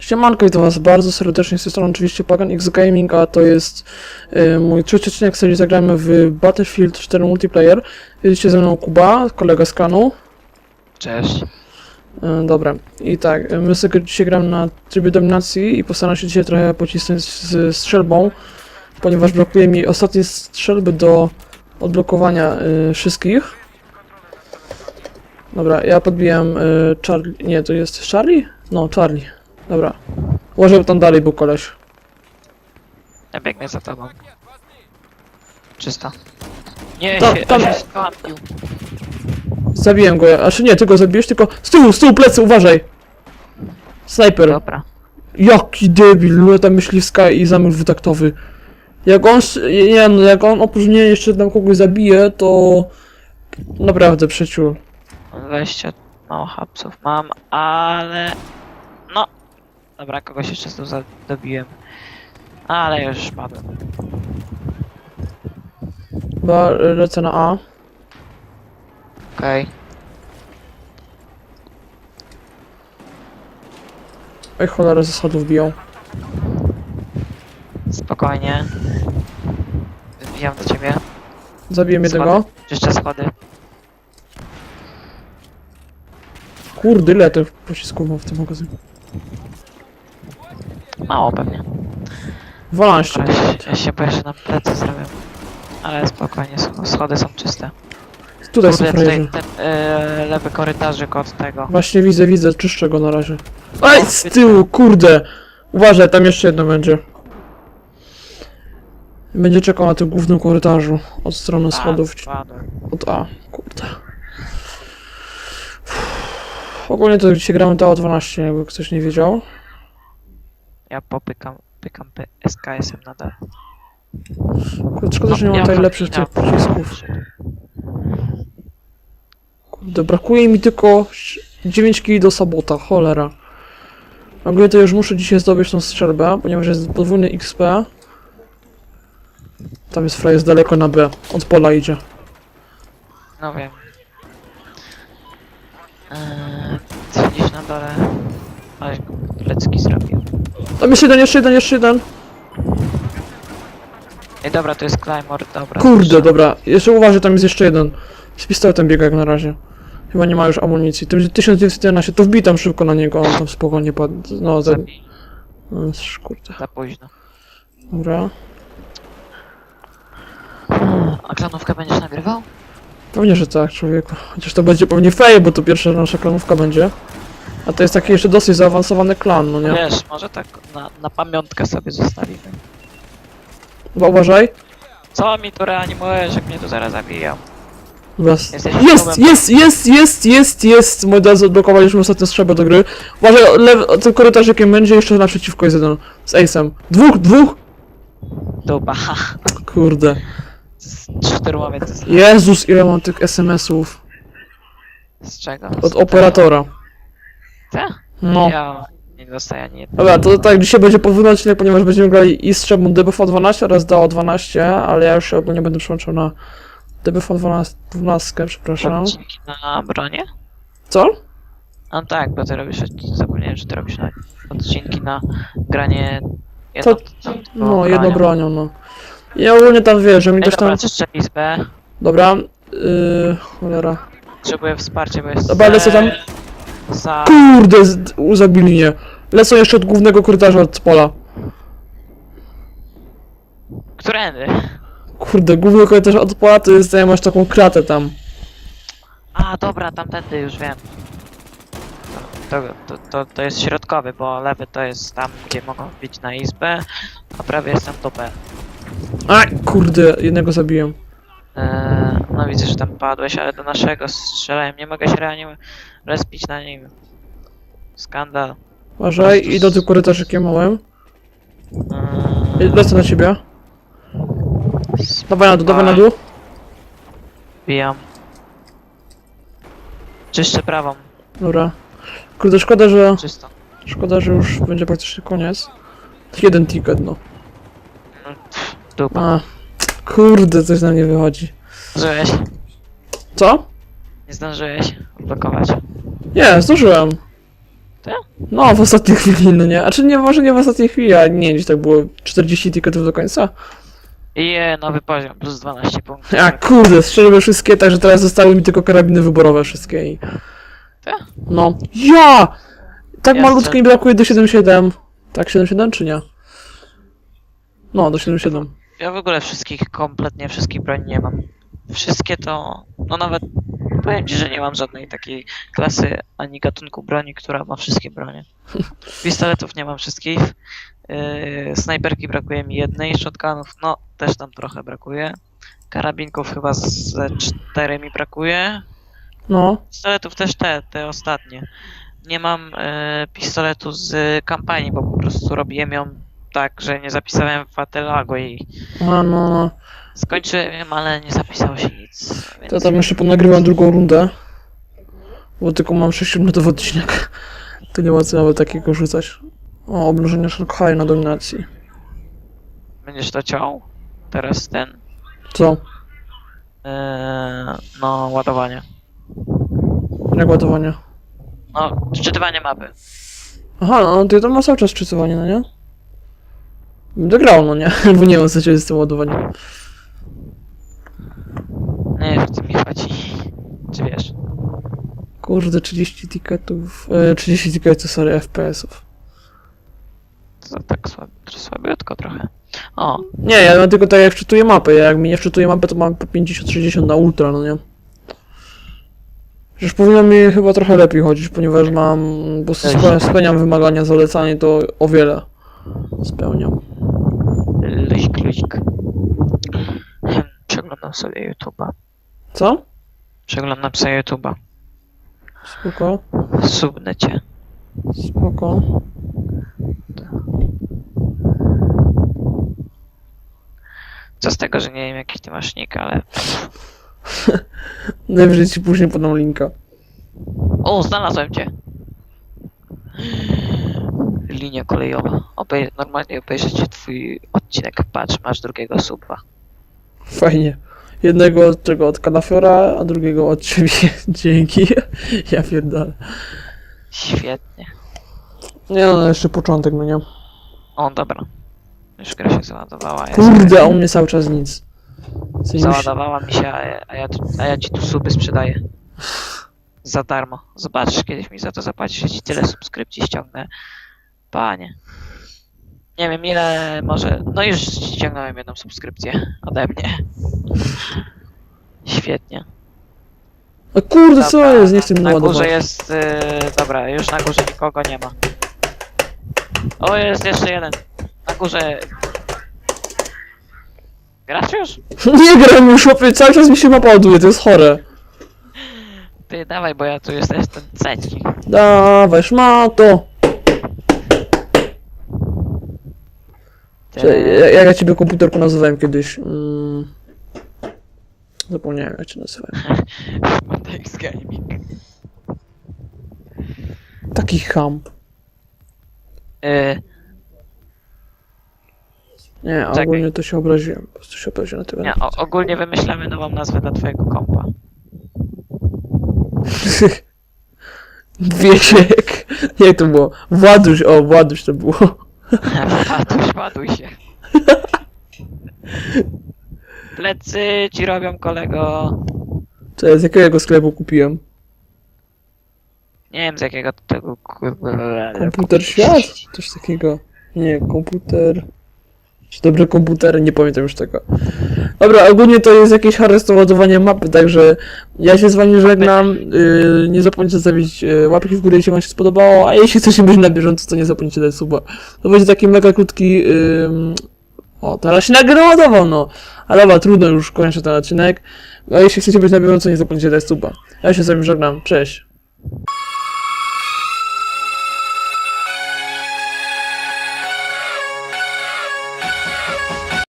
Siemanko, witam was bardzo serdecznie, z tej strony oczywiście Pagan X Gaming, a to jest y, mój trzeci odcinek serii zagramy w Battlefield 4 Multiplayer. Jedziecie ze mną Kuba, kolega z klanu. Cześć. Y, dobra, i tak, y, my sobie dzisiaj gramy na trybie dominacji i postaram się dzisiaj trochę pocisnąć z strzelbą, ponieważ brakuje mi ostatniej strzelby do odblokowania y, wszystkich. Dobra, ja podbijam y, Charlie, nie, to jest Charlie? No, Charlie. Dobra. Uważaj, bo tam dalej był koleś. Ja biegnę za tobą. Czysto. Nie, Tam- się, tam- się skampił. Zabiłem go, a czy nie, ty go zabiłeś, tylko z tyłu, z tyłu plecy, uważaj! Snajper. Dobra. Jaki debil, luneta myśliwska i zamysł dwutaktowy. Jak on, nie no, jak on oprócz mnie jeszcze tam kogoś zabije, to... Naprawdę, przeciul. 20 no hapsów mam, ale... No. Dobra, kogoś jeszcze tu zadobiłem. Ale już padłem. Chyba lecę na A. Okej. Ej, cholera, ze schodów biją. Spokojnie. Wbijam do ciebie. Zabiłem jednego. Schody. Jeszcze schody. Kurde, ile tych pocisków w tym magazynie? Mało pewnie. 12. Ale się, ja się boję, że nam plecy zrobią. Ale spokojnie, sch- schody są czyste. Tutaj są Kurde, frajerzy. tutaj ten e, lewy korytarzyk od tego. Właśnie widzę, widzę, czyszczę go na razie. Ej, z tyłu, kurde! Uważaj, tam jeszcze jedno będzie. Będzie czekał na tym głównym korytarzu od strony schodów. Padłem. Od A, kurde. Ogólnie to dzisiaj gramy to 12, jakby ktoś nie wiedział. Ja popykam, pykam P- SKS-em nadal. Kurde, szkoda, że nie mam tutaj lepszych tych przycisków. Kurde, brakuje mi tylko 9 kg do sabota, cholera. Ogólnie to już muszę dzisiaj zdobyć tą strzelbę, ponieważ jest podwójny XP. Tam jest frajer daleko na B, od pola idzie. No wiem. Eee, co gdzieś na dole. Ale lecki zrobił. Tam jeszcze jeden, jeszcze jeden, jeszcze jeden. Ej, dobra, to jest Claymore, dobra. Kurde, dobra, jeszcze uważaj, tam jest jeszcze jeden. Z pistoletem biega jak na razie. Chyba nie ma już amunicji. To będzie 1911, to wbij tam szybko na niego, on tam spokojnie padł. No, za... Zabij, no, kurde. za późno. Dobra. A klanówkę będziesz nagrywał? Pewnie, że tak, człowieku. Chociaż to będzie pewnie faje, bo to pierwsza nasza klanówka będzie. A to jest taki jeszcze dosyć zaawansowany klan, no nie? Wiesz, może tak na, na pamiątkę sobie zostawimy. Chyba uważaj. Co mi tu reanimujesz, jak mnie tu zaraz zabiją? Jesteś Jest, czołem. jest, jest, jest, jest, jest! Moi drodzy, odblokowaliśmy ostatnią strzałę do gry. Uważaj, lewy, ten korytarz jakim będzie, jeszcze naprzeciwko jest jeden. Z Ace'em. Dwóch, dwóch! Dupa. Kurde. Czteromowiec z, Jezus, ile mam tych SMS-ów. z czego? Od operatora. Te? No. Ja nie dostaję ani jednego. Dobra, to tak, dzisiaj będzie podwójny odcinek, ponieważ będziemy grali i z Trzebą DBF 12 oraz DAO 12, ale ja już się ogólnie będę przełączał na DBF 12, 12 przepraszam. Odcinki na bronie? Co? No tak, bo ty robisz, zapomniałem, że ty robisz na odcinki na granie jedno, To- No, jedną bronią, no. Ja ogólnie tam wiesz, że mi Ej, też tam... dobra, czyszczę izbę. Dobra, yy, cholera. Potrzebuję wsparcia, bo jest... Dobra, lecę tam. Za... Kurde, z- u- zabili mnie. Lecą jeszcze od głównego korytarza od pola. Którędy? Kurde, główny korytarz od pola to jest, ja masz taką kratę tam. A, dobra, tamtędy już wiem. To, to, to, to jest środkowy, bo lewy to jest tam, gdzie mogą wbić na izbę, a prawy jest tam do B. Aj, kurde, jednego zabiłem. Eee, no widzę, że tam padłeś, ale do naszego strzelałem. Nie mogę się realnie respić na nim. Skandal. Uważaj, i do korytarzykiem małym. Eee, Lecę na ciebie. Dawaj na dół, dawaj na dół. Bijam. Czyszczę prawą, Dobra. Kurde, szkoda, że... czysto. Szkoda, że już będzie praktycznie koniec. Jeden ticket, no. Dupa. A, kurde, coś na mnie wychodzi. Zdążyłeś? Co? Nie zdążyłeś odblokować. Nie, zdążyłem. Tak? No, w ostatniej chwili, no nie. A czy nie, może nie w ostatniej chwili, a nie, gdzieś tak było 40 ticketów do końca. I je, nowy poziom, plus 12 punktów. A kurde, strzeliłem wszystkie, także teraz zostały mi tylko karabiny wyborowe wszystkie i... Tak? No. Ja! Tak Ja malutko mi brakuje do 7.7. Tak, 7.7 czy nie? No, do 7.7. Ja w ogóle wszystkich, kompletnie wszystkich broni nie mam. Wszystkie to, no nawet powiem ci, że nie mam żadnej takiej klasy ani gatunku broni, która ma wszystkie bronie. Pistoletów nie mam wszystkich. Yy, snajperki brakuje mi jednej, shotgunów no też tam trochę brakuje. Karabinków chyba ze cztery mi brakuje. No. Pistoletów też te, te ostatnie. Nie mam e, pistoletu z kampanii, bo po prostu robiłem ją tak, że nie zapisałem Fatelago i A, no, no. skończyłem, ale nie zapisało się nic. Więc... To tam jeszcze ponagrywam drugą rundę. Bo tylko mam 6-minutowy odcinek. To nie ma co nawet takiego rzucać. O, obniżenie Shanghai na dominacji. Będziesz to ciął? Teraz ten. Co? E, no, ładowanie. Jak ładowanie? No, czytywanie mapy. Aha, no to to ma cały czas czytowanie, no nie? Będę grał, no nie? Bo nie wiem co się z tym ładowaniem. Nie wiem, co mi chodzi. Czy wiesz? Kurde, 30 ticketów... E, 30 ticketów, sorry, FPS-ów. To tak słab, słabiutko trochę. O, Nie, ja tylko tak jak wczytuję mapę. Ja jak mi nie wczytuję mapę, to mam po 50-60 na ultra, no nie? Przecież powinno mi chyba trochę lepiej chodzić, ponieważ mam... Po prostu spełniam wymagania zalecanie, to o wiele spełniam. Luzik, luzik. Hmm, Przeglądam sobie YouTube'a. Co? Przeglądam sobie YouTube'a. Spoko, Subnę cię. spoko. Co z tego, że nie wiem jaki ty masz nick, ale... Najwyżej ci później podam linka. O, znalazłem cię! Linia kolejowa. Obej normalnie obejrzycie twój odcinek. Patrz, masz drugiego suba. Fajnie. Jednego od czego od kanafiora, a drugiego od ciebie. Dzięki. Ja pierdolę. Świetnie. Nie no, jeszcze początek, no nie? O, dobra. Już gra się załadowała. Ja Kurde, a u mnie cały czas nic. Załadowała mi się, a ja, a, ja, a ja ci tu suby sprzedaję. Za darmo. Zobaczysz, kiedyś mi za to zapłacisz, że ci tyle subskrypcji ściągnę. Panie. Nie wiem ile może. No już ściągnąłem jedną subskrypcję ode mnie. Świetnie. A kurde, co Dobra, jest? Nie chcę mi Na górze jest. Yy, dobra, już na górze nikogo nie ma. O, jest jeszcze jeden. Na górze. Grasz już? Nie gram już, chłopie, cały czas mi się mapa ładuje, to jest chore. Ty dawaj, bo ja tu jest jestem trzeci. Dawaj, szmato. Cze- ja- Jak ja ciebie komputerku nazywałem kiedyś? Mm. Zapomniałem jak cię nazywałem. Matex Gaming. Taki ham. Yy, Nie, Czekaj. ogólnie to się obraziłem. Po prostu się obraziłem na tego. nie, o, ogólnie wymyślamy nową nazwę dla twojego kompa. Wiesiek. Jak to było? Właduś, o, Właduś to było. Ładuj, ładuj się. Plecy ci robią kolego. Co z jakiego sklepu kupiłem? Nie wiem z jakiego to tego kurwa. Komputer Świat? Coś takiego. Nie, komputer... Czy dobre komputery? Nie pamiętam już tego. Dobra, ogólnie to jest jakieś harest ładowanie mapy, także ja się z wami żegnam. Yy, nie zapomnijcie zostawić yy, łapki w górę, jeśli wam się spodobało, a jeśli chcecie być na bieżąco, to nie zapomnijcie dać suba. To będzie taki mega krótki... Yy... O, teraz się nagle ładował, no. Ale dobra, trudno, już kończę ten odcinek. A jeśli chcecie być na bieżąco, nie zapomnijcie dać suba. Ja się z wami żegnam, cześć.